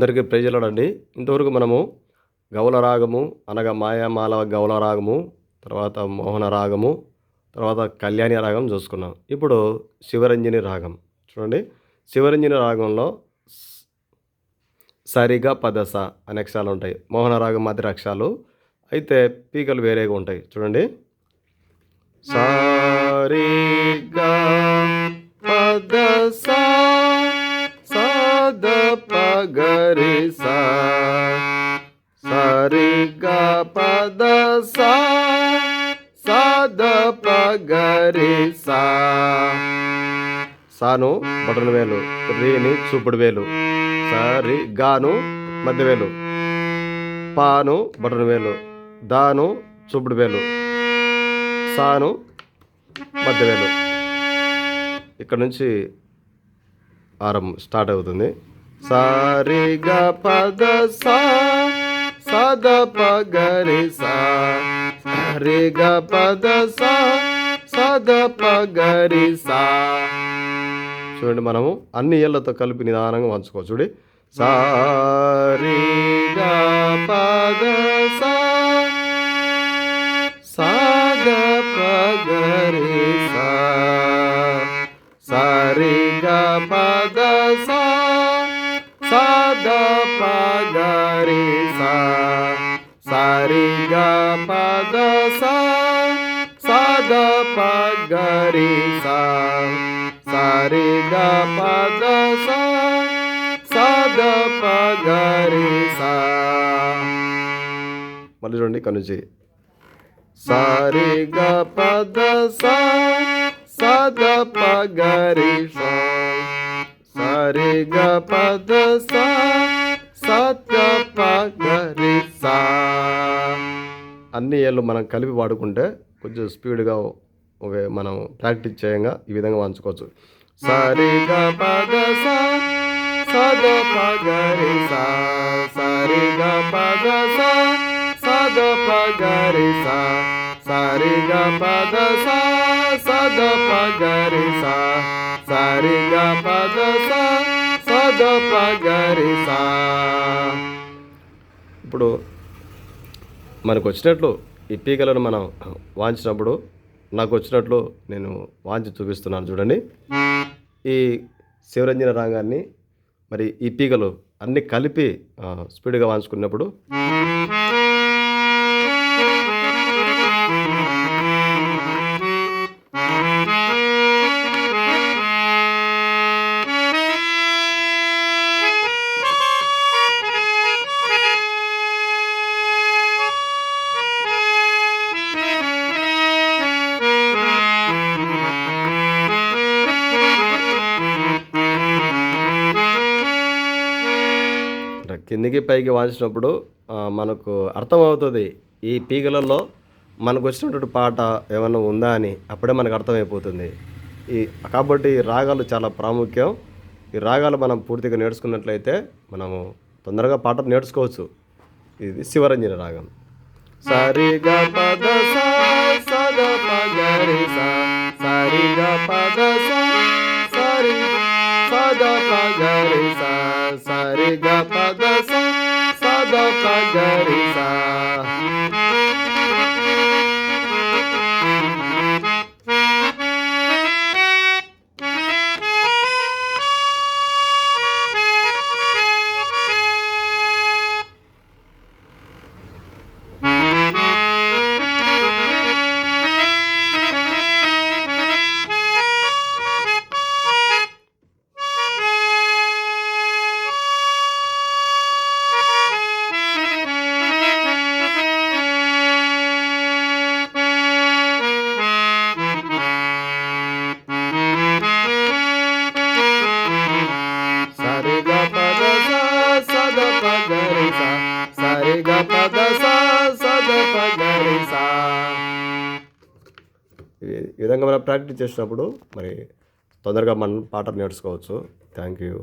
అందరికీ ప్రజలడండి ఇంతవరకు మనము గౌల రాగము అనగా మాయామాల గౌల రాగము తర్వాత మోహన రాగము తర్వాత కళ్యాణి రాగం చూసుకున్నాం. ఇప్పుడు శివరంజని రాగం. చూడండి. శివరంజని రాగంలో సరిగా పదస అనే అక్షరాలు ఉంటాయి. మోహన రాగం మాదిరి అక్షరాలు. అయితే పీకలు వేరేగా ఉంటాయి. చూడండి. సారిగా పదస సద గరి సా సరిగా పదస సద పగరి సా సాను బటన్ వేలు రీని చూపుడు వేలు సరి గాను మధ్య వేలు. పాను బటన్ వేలు దాను చూపుడు వేలు. సాను మధ్య వేలు. ఇక్కడ నుంచి ఆరం స్టార్ట్ అవుతుంది. సారిగ పద సా సద పగరి సా గ పద సా సద పగరి సా చూడండి మనము అన్ని ఏళ్ళతో కలిపి నిదానంగా వంచుకోవచ్చు చూడండి గ పద సా మళ్ళీ చూడండి ఇక్కడ నుంచి సారిగ పద సా. సద పగరి సా. పద సద పగరి సా అన్ని ఏళ్ళు మనం కలిపి వాడుకుంటే కొంచెం స్పీడ్గా మనం ప్రాక్టీస్ చేయంగా ఈ విధంగా వంచుకోవచ్చు సారిగ పద సద పగరి సా సారిగ పద సా సద పగరి సారిగ పద సా సద పగరి సారిగ పద ఇప్పుడు మనకు వచ్చినట్లు ఈ పీకలను మనం వాంచినప్పుడు నాకు వచ్చినట్లు నేను వాంచి చూపిస్తున్నాను చూడండి. ఈ శివరంజన రాగాన్ని మరి ఈ పీకలు అన్నీ కలిపి స్పీడ్గా వాంచుకున్నప్పుడు కిందికి పైకి వాంచినప్పుడు మనకు అర్థమవుతుంది ఈ పీగలలో మనకు వచ్చినటువంటి పాట ఏమైనా ఉందా అని అప్పుడే మనకు అర్థమైపోతుంది. ఈ కాబట్టి ఈ రాగాలు చాలా ప్రాముఖ్యం. ఈ రాగాలు మనం పూర్తిగా నేర్చుకున్నట్లయితే మనము తొందరగా పాట నేర్చుకోవచ్చు. ఇది శివరంజన రాగం. సరిగా పద సద పగరి పద సరి పద పగరి సా. sa re ga pa ga ఈ విధంగా మనం ప్రాక్టీస్ చేసినప్పుడు మరి తొందరగా మనం పాటలు నేర్చుకోవచ్చు. Thank you